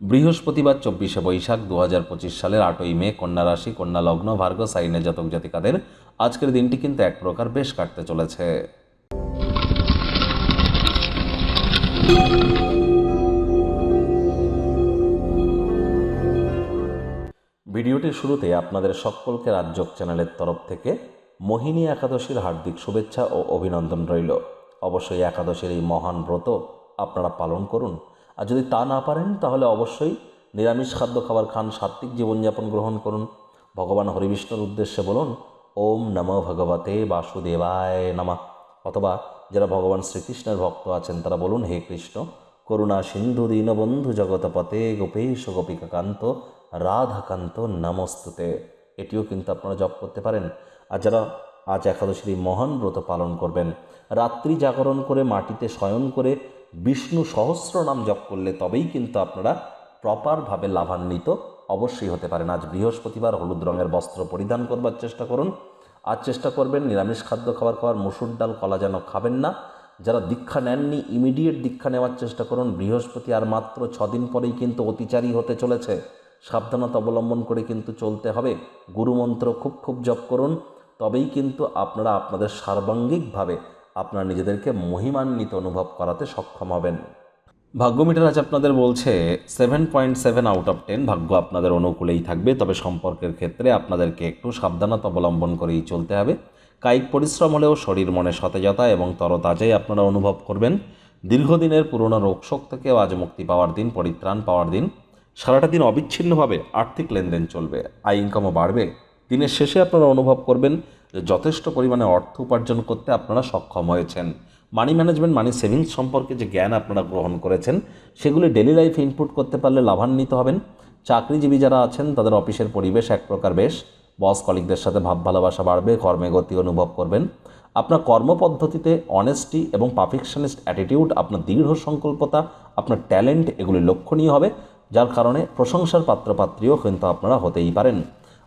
বৃহস্পতিবার চব্বিশে বৈশাখ দু হাজার পঁচিশ সালের আটই মে কন্যা রাশি, কন্যা লগ্ন ভার্গ সাইনে জাতক জাতিকাদের আজকের দিনটি কিন্তু এক প্রকার বেশ কাটতে চলেছে। ভিডিওটির শুরুতে আপনাদের সকলকে রাজ্যক চ্যানেলের তরফ থেকে মোহিনী একাদশীর হার্দিক শুভেচ্ছা ও অভিনন্দন রইল। অবশ্যই একাদশীর এই মহান ব্রত আপনারা পালন করুন। আর যদি তা না পারেন, তাহলে অবশ্যই নিরামিষ খাদ্য খাবার খান সাত্বিক জীবনযাপন গ্রহণ করুন। ভগবান হরিবিষ্ণুর উদ্দেশ্যে বলুন, ওম নম ভগবতে বাসুদেবায় নমঃ। অথবা যারা ভগবান শ্রীকৃষ্ণের ভক্ত আছেন, তারা বলুন, হে কৃষ্ণ, করুণা সিন্ধু দীনবন্ধু জগতপতে গোপেশ গোপিকাকান্ত, রাধাকান্ত নমস্তুতে। এটিও কিন্তু আপনারা জপ করতে পারেন। আর যারা আজ একাদশীর মহান ব্রত পালন করবেন। রাত্রি জাগরণ করে, মাটিতে শয়ন করে, বিষ্ণু সহস্র নাম জপ করলে তবেই কিন্তু আপনারা প্রপারভাবে লাভান্বিত অবশ্যই হতে পারেন। আজ বৃহস্পতিবার হলুদ রঙের বস্ত্র পরিধান করবার চেষ্টা করুন। আর চেষ্টা করবেন নিরামিষ খাদ্য খাবার খাওয়ার, মুসুর ডাল, কলা যেন খাবেন না। যারা দীক্ষা নেননি, ইমিডিয়েট দীক্ষা নেওয়ার চেষ্টা করুন। বৃহস্পতি আর মাত্র ছদিন পরেই কিন্তু অতিচারী হতে চলেছে। সাবধানতা অবলম্বন করে কিন্তু চলতে হবে। গুরুমন্ত্র খুব খুব জপ করুন। তবেই কিন্তু আপনারা আপনাদের সার্বাঙ্গিকভাবে আপনারা নিজেদেরকে মহিমান্বিত অনুভব করাতে সক্ষম হবেন। ভাগ্য মিটার আজ আপনাদের বলছে seven point seven out of ten ভাগ্য আপনাদের অনুকূলেই থাকবে, তবে সম্পর্কের ক্ষেত্রে আপনাদেরকে একটু সাবধানতা অবলম্বন করেই চলতে হবে। কায়িক পরিশ্রম হলেও শরীর মনে সতেজতা এবং তরতাজাই আপনারা অনুভব করবেন। দীর্ঘদিনের পুরনো রোগশোক থেকেও আজ মুক্তি পাওয়ার দিন, পরিত্রাণ পাওয়ার দিন। সারাটা দিন অবিচ্ছিন্নভাবে আর্থিক লেনদেন চলবে, আয় ইনকামও বাড়বে। দিনের শেষে আপনারা অনুভব করবেন যে যথেষ্ট পরিমাণে অর্থ উপার্জন করতে আপনারা সক্ষম হয়েছেন। মানি ম্যানেজমেন্ট মানি সেভিংস সম্পর্কে যে জ্ঞান আপনারা গ্রহণ করেছেন, সেগুলি ডেলি লাইফে ইনপুট করতে পারলে লাভান্বিত হবেন। চাকরিজীবী যারা আছেন, তাদের অফিসের পরিবেশ এক প্রকার বেশ। বস কলিকদের সাথে ভাব ভালোবাসা বাড়বে, কর্মে গতি অনুভব করবেন। আপনার কর্মপদ্ধতিতে অনেস্টি এবং পারফেকশনিস্ট অ্যাটিটিউড আপনার দৃঢ় সংকল্পতা, আপনার ট্যালেন্ট এগুলি লক্ষণীয় হবে, যার কারণে প্রশংসার পাত্রপাত্রীও কিন্তু আপনারা হতেই পারেন।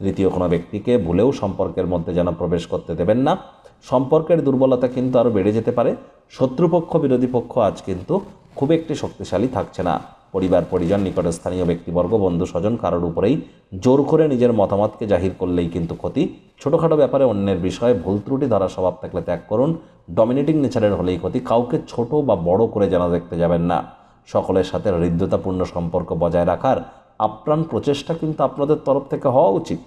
তৃতীয় কোনো ব্যক্তিকে ভুলেও সম্পর্কের মধ্যে যেন প্রবেশ করতে দেবেন না। সম্পর্কের দুর্বলতা কিন্তু আরও বেড়ে যেতে পারে। শত্রুপক্ষ, বিরোধী পক্ষ আজ কিন্তু খুব একটি শক্তিশালী থাকছে না। পরিবার, পরিজন নিকটস্থানীয় ব্যক্তিবর্গ, বন্ধু, স্বজন কারোর উপরেই জোর করে নিজের মতামতকে জাহির করলেই কিন্তু ক্ষতি। ছোটোখাটো ব্যাপারে অন্যের বিষয়ে ভুল ত্রুটি দ্বারা স্বভাব থাকলে ত্যাগ করুন। ডমিনেটিং নেচারের হলেই ক্ষতি। কাউকে ছোট বা বড় করে যেন দেখতে যাবেন না। সকলের সাথে হৃদ্যতাপূর্ণ সম্পর্ক বজায় রাখার আপ্রাণ প্রচেষ্টা কিন্তু আপনাদের তরফ থেকে হওয়া উচিত।